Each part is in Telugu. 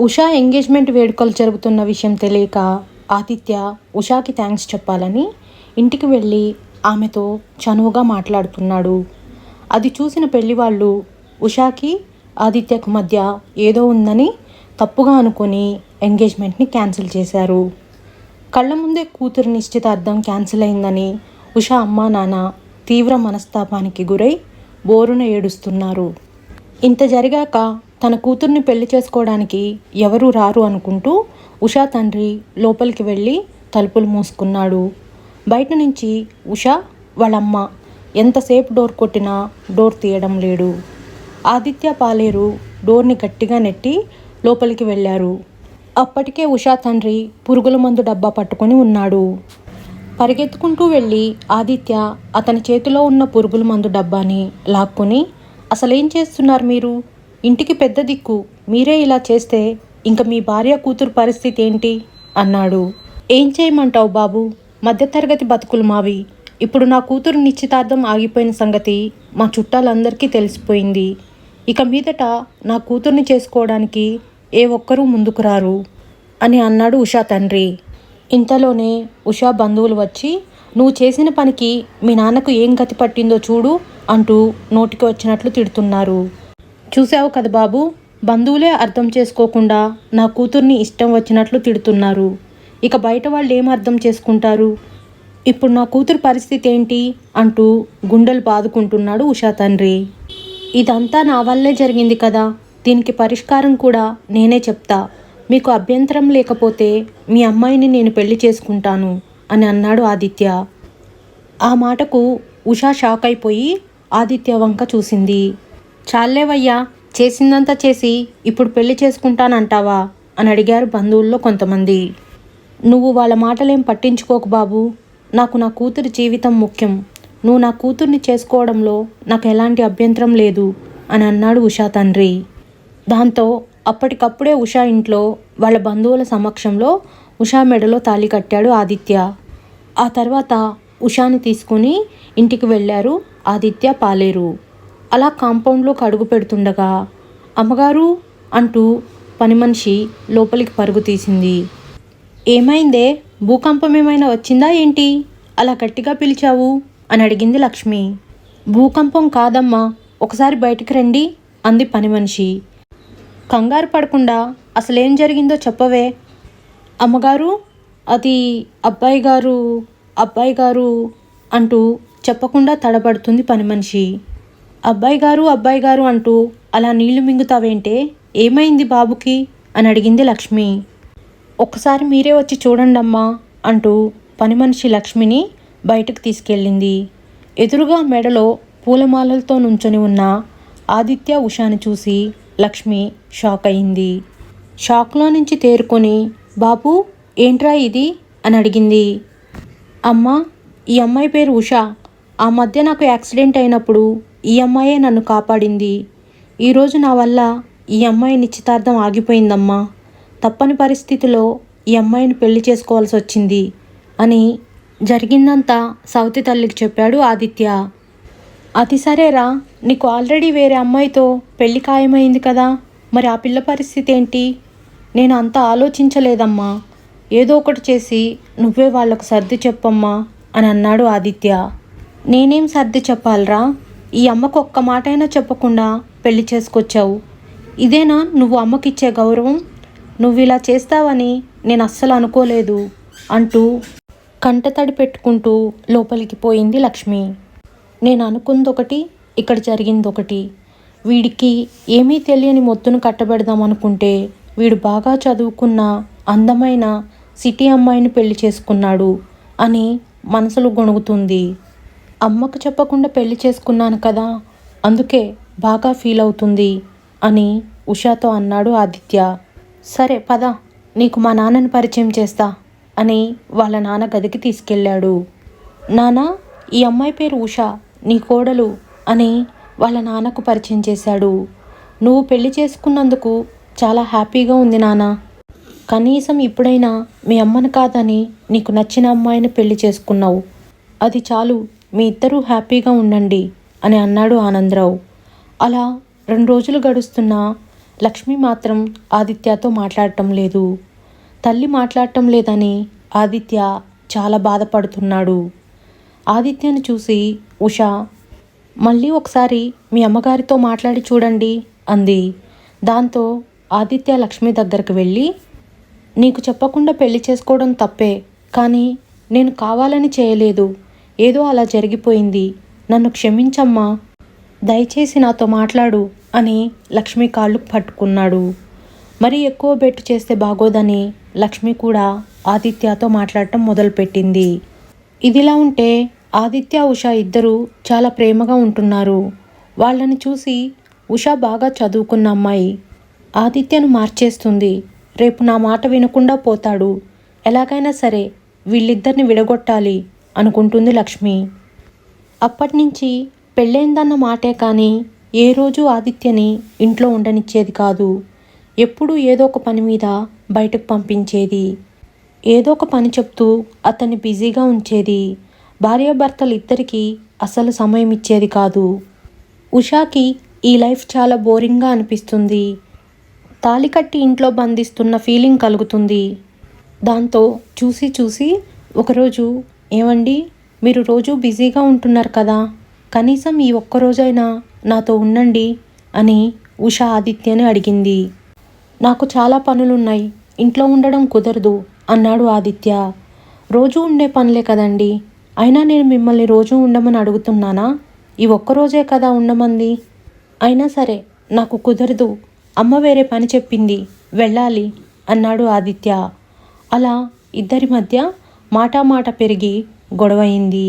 ఉషా ఎంగేజ్మెంట్ వేడుకలు జరుగుతున్న విషయం తెలియక ఆదిత్య ఉషాకి థ్యాంక్స్ చెప్పాలని ఇంటికి వెళ్ళి ఆమెతో చనువుగా మాట్లాడుతున్నాడు. అది చూసిన పెళ్ళి వాళ్ళు ఉషాకి ఆదిత్యకు మధ్య ఏదో ఉందని తప్పుగా అనుకొని ఎంగేజ్మెంట్ని క్యాన్సిల్ చేశారు. కళ్ళ ముందే కూతురు నిశ్చితార్థం క్యాన్సిల్ అయిందని ఉషా అమ్మా నాన్న తీవ్ర మనస్తాపానికి గురై బోరున ఏడుస్తున్నారు. ఇంత జరిగాక తన కూతుర్ని పెళ్ళి చేసుకోవడానికి ఎవరూ రారు అనుకుంటూ ఉషా తండ్రి లోపలికి వెళ్ళి తలుపులు మూసుకున్నాడు. బయట నుంచి ఉషా వాళ్ళమ్మ ఎంతసేపు డోర్ కొట్టినా డోర్ తీయడం లేడు. ఆదిత్య పాలేరు డోర్ని గట్టిగా నెట్టి లోపలికి వెళ్ళారు. అప్పటికే ఉషా తండ్రి పురుగుల మందు డబ్బా పట్టుకొని ఉన్నాడు. పరిగెత్తుకుంటూ వెళ్ళి ఆదిత్య అతని చేతిలో ఉన్న పురుగుల మందు డబ్బాని లాక్కొని అసలేం చేస్తున్నారు మీరు? ఇంటికి పెద్ద దిక్కు. మీరే ఇలా చేస్తే ఇంక మీ భార్య కూతురు పరిస్థితి ఏంటి? అన్నాడు. ఏం చేయమంటావు బాబు? మధ్యతరగతి బతుకులు మావి. ఇప్పుడు నా కూతురు నిశ్చితార్థం ఆగిపోయిన సంగతి మా చుట్టాలందరికీ తెలిసిపోయింది. ఇక మీదట నా కూతుర్ని చేసుకోవడానికి ఏ ఒక్కరూ ముందుకు రారు అని అన్నాడు ఉషా తండ్రి. ఇంతలోనే ఉషా బంధువులు వచ్చి నువ్వు చేసిన పనికి మీ నాన్నకు ఏం గతి పట్టిందో చూడు అంటూ నోటికి వచ్చినట్లు తిడుతున్నారు. చూసావు కదా బాబు? బంధువులే అర్థం చేసుకోకుండా నా కూతుర్ని ఇష్టం వచ్చినట్లు తిడుతున్నారు. ఇక బయట వాళ్ళు ఏం అర్థం చేసుకుంటారు? ఇప్పుడు నా కూతురు పరిస్థితి ఏంటి? అంటూ గుండెలు బాదుకుంటున్నాడు ఉషా తండ్రి. ఇదంతా నా వల్లే జరిగింది కదా. దీనికి పరిష్కారం కూడా నేనే చెప్తా. మీకు అభ్యంతరం లేకపోతే మీ అమ్మాయిని నేను పెళ్ళి చేసుకుంటాను అని అన్నాడు ఆదిత్య. ఆ మాటకు ఉషా షాక్ అయిపోయి ఆదిత్య వంక చూసింది. చాలేవయ్యా చేసిందంతా చేసి ఇప్పుడు పెళ్ళి చేసుకుంటానంటావా? అని అడిగారు బంధువుల్లో కొంతమంది. నువ్వు వాళ్ళ మాటలేం పట్టించుకోకు బాబు. నాకు నా కూతురి జీవితం ముఖ్యం. నువ్వు నా కూతుర్ని చేసుకోవడంలో నాకు ఎలాంటి అభ్యంతరం లేదు అని అన్నాడు ఉషా తండ్రి. దాంతో అప్పటికప్పుడే ఉషా ఇంట్లో వాళ్ళ బంధువుల సమక్షంలో ఉషా మెడలో తాళి కట్టాడు ఆదిత్య. ఆ తర్వాత ఉషాని తీసుకుని ఇంటికి వెళ్ళారు ఆదిత్య పాలేరు. అలా కాంపౌండ్లోకి అడుగు పెడుతుండగా అమ్మగారు అంటూ పని మనిషి లోపలికి పరుగు తీసింది. ఏమైందే? భూకంపం ఏమైనా వచ్చిందా ఏంటి? అలా గట్టిగా పిలిచావు? అని అడిగింది లక్ష్మి. భూకంపం కాదమ్మా. ఒకసారి బయటికి రండి అంది పని మనిషి. కంగారు పడకుండా అసలేం జరిగిందో చెప్పవే. అమ్మగారు అది అబ్బాయి గారు అబ్బాయి గారు అంటూ చెప్పకుండా తడబడుతుంది పని మనిషి. అబ్బాయి గారు అబ్బాయి గారు అంటూ అలా నీళ్ళు మింగుతావేంటే? ఏమైంది బాబుకి? అని అడిగింది లక్ష్మి. ఒక్కసారి మీరే వచ్చి చూడండమ్మా అంటూ పని మనిషి లక్ష్మిని బయటకు తీసుకెళ్ళింది. ఎదురుగా మెడలో పూలమాలలతో నుంచొని ఉన్న ఆదిత్య ఉషాని చూసి లక్ష్మి షాక్ అయింది. షాక్లో నుంచి తేరుకొని బాబు ఏంట్రా ఇది? అని అడిగింది. అమ్మా ఈ అమ్మాయి పేరు ఉషా. ఆ మధ్య నాకు యాక్సిడెంట్ అయినప్పుడు ఈ అమ్మాయే నన్ను కాపాడింది. ఈరోజు నా వల్ల ఈ అమ్మాయి నిశ్చితార్థం ఆగిపోయిందమ్మా. తప్పని పరిస్థితిలో ఈ అమ్మాయిని పెళ్ళి చేసుకోవాల్సి వచ్చింది అని జరిగిందంతా సౌతి తల్లికి చెప్పాడు ఆదిత్య. అది సరేరా నీకు ఆల్రెడీ వేరే అమ్మాయితో పెళ్ళి ఖాయమైంది కదా మరి ఆ పిల్ల పరిస్థితి ఏంటి? నేను అంత ఆలోచించలేదమ్మా. ఏదో ఒకటి చేసి నువ్వే వాళ్ళకు సర్ది చెప్పమ్మా అని అన్నాడు ఆదిత్య. నేనేం సర్ది చెప్పాలరా? ఈ అమ్మకు ఒక్క మాటైనా చెప్పకుండా పెళ్ళి చేసుకొచ్చావు. ఇదేనా నువ్వు అమ్మకిచ్చే గౌరవం? నువ్వు ఇలా చేస్తావని నేను అస్సలు అనుకోలేదు అంటూ కంటతడి పెట్టుకుంటూ లోపలికి పోయింది లక్ష్మి. నేను అనుకుందొకటి ఇక్కడ జరిగిందొకటి. వీడికి ఏమీ తెలియని మొత్తును కట్టబెడదాం అనుకుంటే వీడు బాగా చదువుకున్న అందమైన సిటీ అమ్మాయిని పెళ్ళి చేసుకున్నాడు అని మనసులో గొణుగుతుంది. అమ్మకు చెప్పకుండా పెళ్ళి చేసుకున్నాను కదా అందుకే బాగా ఫీల్ అవుతుంది అని ఉషాతో అన్నాడు ఆదిత్య. సరే పద నీకు మా నాన్నని పరిచయం చేస్తా అని వాళ్ళ నాన్న గదికి తీసుకెళ్ళాడు. నాన్న ఈ అమ్మాయి పేరు ఉషా నీ కోడలు అని వాళ్ళ నాన్నకు పరిచయం చేశాడు. నువ్వు పెళ్ళి చేసుకున్నందుకు చాలా హ్యాపీగా ఉంది నాన్న. కనీసం ఇప్పుడైనా మీ అమ్మను కాదని నీకు నచ్చిన అమ్మాయిని పెళ్ళి చేసుకున్నావు. అది చాలు మీ ఇద్దరూ హ్యాపీగా ఉండండి అని అన్నాడు ఆనందరావు. అలా రెండు రోజులు గడుస్తున్నా లక్ష్మి మాత్రం ఆదిత్యతో మాట్లాడటం లేదు. తల్లి మాట్లాడటం లేదని ఆదిత్య చాలా బాధపడుతున్నాడు. ఆదిత్యను చూసి ఉష మళ్ళీ ఒకసారి మీ అమ్మగారితో మాట్లాడి చూడండి అంది. దాంతో ఆదిత్య లక్ష్మి దగ్గరకు వెళ్ళి నీకు చెప్పకుండా పెళ్ళి చేసుకోవడం తప్పే కానీ నేను కావాలని చేయలేదు. ఏదో అలా జరిగిపోయింది. నన్ను క్షమించమ్మా. దయచేసి నాతో మాట్లాడు అని లక్ష్మి కాళ్ళు పట్టుకున్నాడు. మరి ఎక్కువ బెట్టు చేస్తే బాగోదని లక్ష్మి కూడా ఆదిత్యతో మాట్లాడటం మొదలుపెట్టింది. ఇదిలా ఉంటే ఆదిత్య ఉష ఇద్దరూ చాలా ప్రేమగా ఉంటున్నారు. వాళ్ళని చూసి ఉష బాగా చదువుకున్న అమ్మాయి. ఆదిత్యను మార్చేస్తుంది. రేపు నా మాట వినకుండా పోతాడు. ఎలాగైనా సరే వీళ్ళిద్దరిని విడగొట్టాలి. అనుకుంటుంది లక్ష్మి. అప్పటినుంచి పెళ్ళైందన్న మాటే కానీ ఏ రోజు ఆదిత్యని ఇంట్లో ఉండనిచ్చేది కాదు. ఎప్పుడూ ఏదో ఒక పని మీద బయటకు పంపించేది. ఏదో ఒక పని చెప్తూ అతన్ని బిజీగా ఉంచేది. భార్యాభర్తలు ఇద్దరికీ అసలు సమయం ఇచ్చేది కాదు. ఉషాకి ఈ లైఫ్ చాలా బోరింగ్గా అనిపిస్తుంది. తాళి కట్టి ఇంట్లో బంధిస్తున్న ఫీలింగ్ కలుగుతుంది. దాంతో చూసి చూసి ఒకరోజు ఏమండి? మీరు రోజు బిజీగా ఉంటున్నారు కదా. కనీసం ఈ ఒక్క రోజైనా నాతో ఉండండి అని ఉష ఆదిత్యని అడిగింది. నాకు చాలా పనులున్నాయి. ఇంట్లో ఉండడం కుదరదు అన్నాడు ఆదిత్య. రోజు ఉండే పనులే కదండి. అయినా నేను మిమ్మల్ని రోజు ఉండమని అడుగుతున్నానా? ఈ ఒక్కరోజే కదా ఉండమంది. అయినా సరే నాకు కుదరదు. అమ్మ వేరే పని చెప్పింది. వెళ్ళాలి అన్నాడు ఆదిత్య. అలా ఇద్దరి మధ్య మాటామాట పెరిగి గొడవయింది.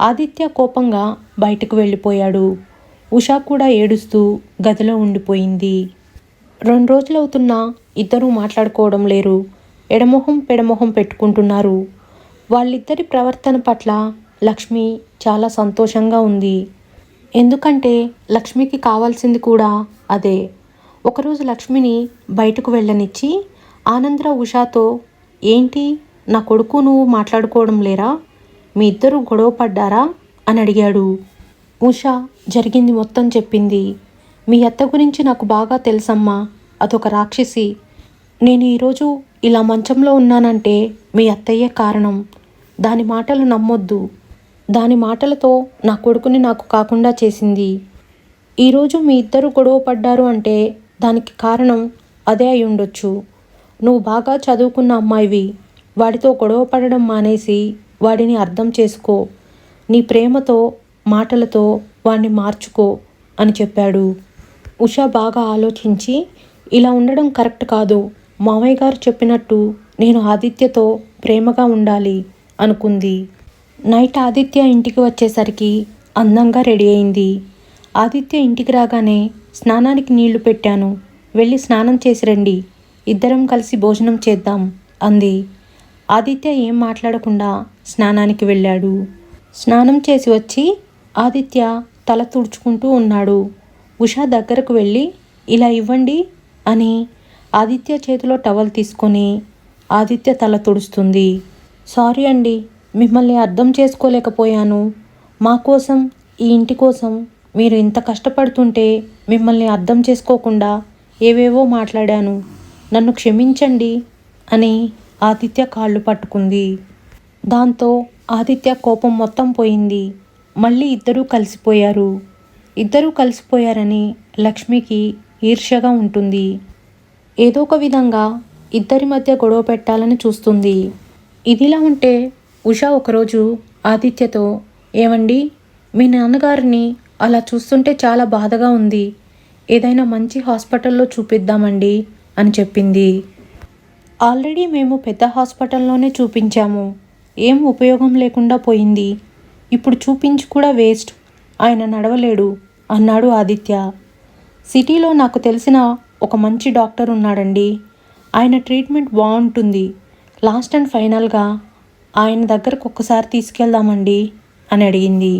ఆదిత్య కోపంగా బయటకు వెళ్ళిపోయాడు. ఉషా కూడా ఏడుస్తూ గదిలో ఉండిపోయింది. రెండు రోజులవుతున్నా ఇద్దరూ మాట్లాడుకోవడం లేరు. ఎడమొహం పెడమొహం పెట్టుకుంటున్నారు. వాళ్ళిద్దరి ప్రవర్తన పట్ల లక్ష్మి చాలా సంతోషంగా ఉంది. ఎందుకంటే లక్ష్మికి కావాల్సింది కూడా అదే. ఒకరోజు లక్ష్మిని బయటకు వెళ్ళనిచ్చి ఆనందరావు ఉషాతో ఏంటి? నా కొడుకు నువ్వు మాట్లాడుకోవడం లేరా? మీ ఇద్దరు గొడవ పడ్డారా? అని అడిగాడు. ఉష జరిగింది మొత్తం చెప్పింది. మీ అత్త గురించి నాకు బాగా తెలుసమ్మా అదొక రాక్షసి. నేను ఈరోజు ఇలా మంచంలో ఉన్నానంటే మీ అత్తయ్యే కారణం. దాని మాటలు నమ్మొద్దు. దాని మాటలతో నా కొడుకుని నాకు కాకుండా చేసింది. ఈరోజు మీ ఇద్దరు గొడవ పడ్డారు అంటే దానికి కారణం అదే అయి ఉండొచ్చు నువ్వు బాగా చదువుకున్న అమ్మాయివి. వాడితో గొడవ పడడం మానేసి వాడిని అర్థం చేసుకో. నీ ప్రేమతో మాటలతో వాడిని మార్చుకో అని చెప్పాడు. ఉష బాగా ఆలోచించి ఇలా ఉండడం కరెక్ట్ కాదు. మామయ్య గారు చెప్పినట్టు నేను ఆదిత్యతో ప్రేమగా ఉండాలి అనుకుంది. నైట్ ఆదిత్య ఇంటికి వచ్చేసరికి అందంగా రెడీ అయింది. ఆదిత్య ఇంటికి రాగానే స్నానానికి నీళ్ళు పెట్టాను. వెళ్ళి స్నానం చేసి రండి. ఇద్దరం కలిసి భోజనం చేద్దాం అంది. ఆదిత్య ఏం మాట్లాడకుండా స్నానానికి వెళ్ళాడు. స్నానం చేసి వచ్చి ఆదిత్య తల తుడుచుకుంటూ ఉన్నాడు. ఉషా దగ్గరకు వెళ్ళి ఇలా ఇవ్వండి అని ఆదిత్య చేతిలో టవల్ తీసుకొని ఆదిత్య తల తుడుస్తుంది. సారీ అండి మిమ్మల్ని అర్థం చేసుకోలేకపోయాను. మా కోసం ఈ ఇంటి కోసం మీరు ఇంత కష్టపడుతుంటే మిమ్మల్ని అర్థం చేసుకోకుండా ఏవేవో మాట్లాడాను. నన్ను క్షమించండి అని ఆదిత్య కాళ్ళు పట్టుకుంది. దాంతో ఆదిత్య కోపం మొత్తం పోయింది. మళ్ళీ ఇద్దరూ కలిసిపోయారు. ఇద్దరూ కలిసిపోయారని లక్ష్మికి ఈర్ష్యగా ఉంటుంది. ఏదో ఒక విధంగా ఇద్దరి మధ్య గొడవ పెట్టాలని చూస్తుంది. ఇదిలా ఉంటే ఉషా ఒకరోజు ఆదిత్యతో ఏమండి మీ నాన్నగారిని అలా చూస్తుంటే చాలా బాధగా ఉంది. ఏదైనా మంచి హాస్పిటల్లో చూపిద్దామండి అని చెప్పింది. ఆల్రెడీ మేము పెద్ద హాస్పిటల్లోనే చూపించాము. ఏం ఉపయోగం లేకుండా పోయింది. ఇప్పుడు చూపించి కూడా వేస్ట్. ఆయన నడవలేడు అన్నాడు ఆదిత్య. సిటీలో నాకు తెలిసిన ఒక మంచి డాక్టర్ ఉన్నాడండి. ఆయన ట్రీట్మెంట్ బాగుంటుంది. లాస్ట్ అండ్ ఫైనల్గా ఆయన దగ్గరకు ఒక్కసారి తీసుకెళ్దామండి అని అడిగింది.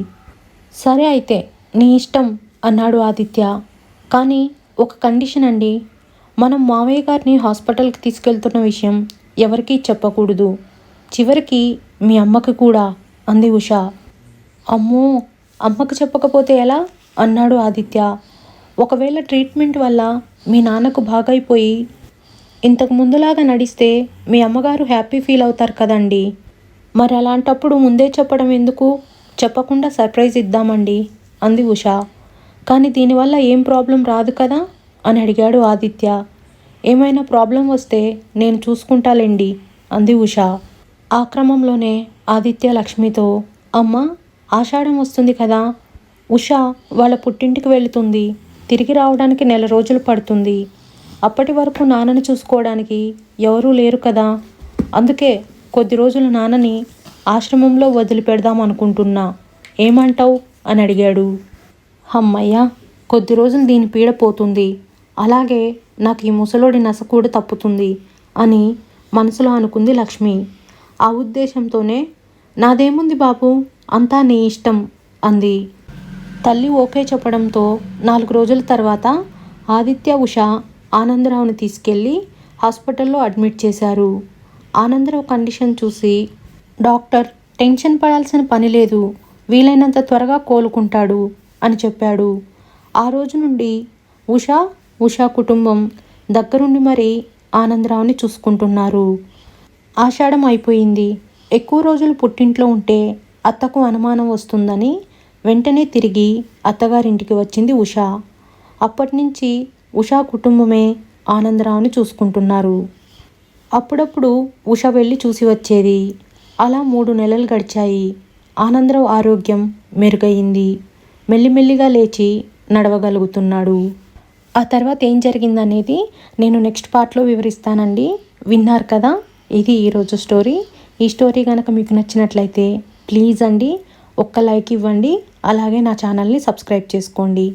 సరే అయితే నీ ఇష్టం అన్నాడు ఆదిత్య. కానీ ఒక కండిషన్ అండి. మనం మామయ్య గారిని హాస్పిటల్కి తీసుకెళ్తున్న విషయం ఎవరికీ చెప్పకూడదు. చివరికి మీ అమ్మకి కూడా అంది ఉష. అమ్మో అమ్మకు చెప్పకపోతే ఎలా? అన్నాడు ఆదిత్య. ఒకవేళ ట్రీట్మెంట్ వల్ల మీ నాన్నకు బాగైపోయి ఇంతకు ముందులాగా నడిస్తే మీ అమ్మగారు హ్యాపీ ఫీల్ అవుతారు కదండి. మరి అలాంటప్పుడు ముందే చెప్పడం ఎందుకు? చెప్పకుండా సర్ప్రైజ్ ఇద్దామండి అంది ఉష. కానీ దీనివల్ల ఏం ప్రాబ్లం రాదు కదా? అని అడిగాడు ఆదిత్య. ఏమైనా ప్రాబ్లం వస్తే నేను చూసుకుంటాలేండి అంది ఉష. ఆ క్రమంలోనే ఆదిత్య లక్ష్మితో అమ్మ ఆషాఢం వస్తుంది కదా. ఉష వాళ్ళ పుట్టింటికి వెళుతుంది. తిరిగి రావడానికి నెల రోజులు పడుతుంది. అప్పటి వరకు నాన్నని చూసుకోవడానికి ఎవరూ లేరు కదా. అందుకే కొద్ది రోజులు నాన్నని ఆశ్రమంలో వదిలిపెడదాం అనుకుంటున్నా. ఏమంటావు? అని అడిగాడు. అమ్మయ్య కొద్ది రోజులు దీని పీడ పోతుంది. అలాగే నాకు ఈ ముసలోడి నస కూడా తప్పుతుంది అని మనసులో అనుకుంది లక్ష్మి. ఆ ఉద్దేశంతోనే నాదేముంది బాబు? అంతా నీ ఇష్టం అంది. తల్లి ఓకే చెప్పడంతో నాలుగు రోజుల తర్వాత ఆదిత్య ఉష ఆనందరావుని తీసుకెళ్ళి హాస్పిటల్లో అడ్మిట్ చేశారు. ఆనందరావు కండిషన్ చూసి డాక్టర్ టెన్షన్ పడాల్సిన పని లేదు వీలైనంత త్వరగా కోలుకుంటాడు అని చెప్పాడు. ఆ రోజు నుండి ఉషా ఉషా కుటుంబం దగ్గరుండి మరి ఆనందరావుని చూసుకుంటున్నారు. ఆషాఢం అయిపోయింది. ఎక్కువ రోజులు పుట్టింట్లో ఉంటే అత్తకు అనుమానం వస్తుందని వెంటనే తిరిగి అత్తగారింటికి వచ్చింది ఉషా. అప్పటి నుంచి ఉషా కుటుంబమే ఆనందరావుని చూసుకుంటున్నారు. అప్పుడప్పుడు ఉష వెళ్ళి చూసి వచ్చేది. అలా మూడు నెలలు గడిచాయి. ఆనందరావు ఆరోగ్యం మెరుగయింది మెల్లిమెల్లిగా లేచి నడవగలుగుతున్నాడు. ఆ తర్వాత ఏం జరిగిందనేది నేను నెక్స్ట్ పార్ట్లో వివరిస్తానండి. విన్నారు కదా ఇది ఈరోజు స్టోరీ. ఈ స్టోరీ కనుక మీకు నచ్చినట్లయితే ప్లీజ్ అండి ఒక్క లైక్ ఇవ్వండి అలాగే నా ఛానల్ని సబ్స్క్రైబ్ చేసుకోండి.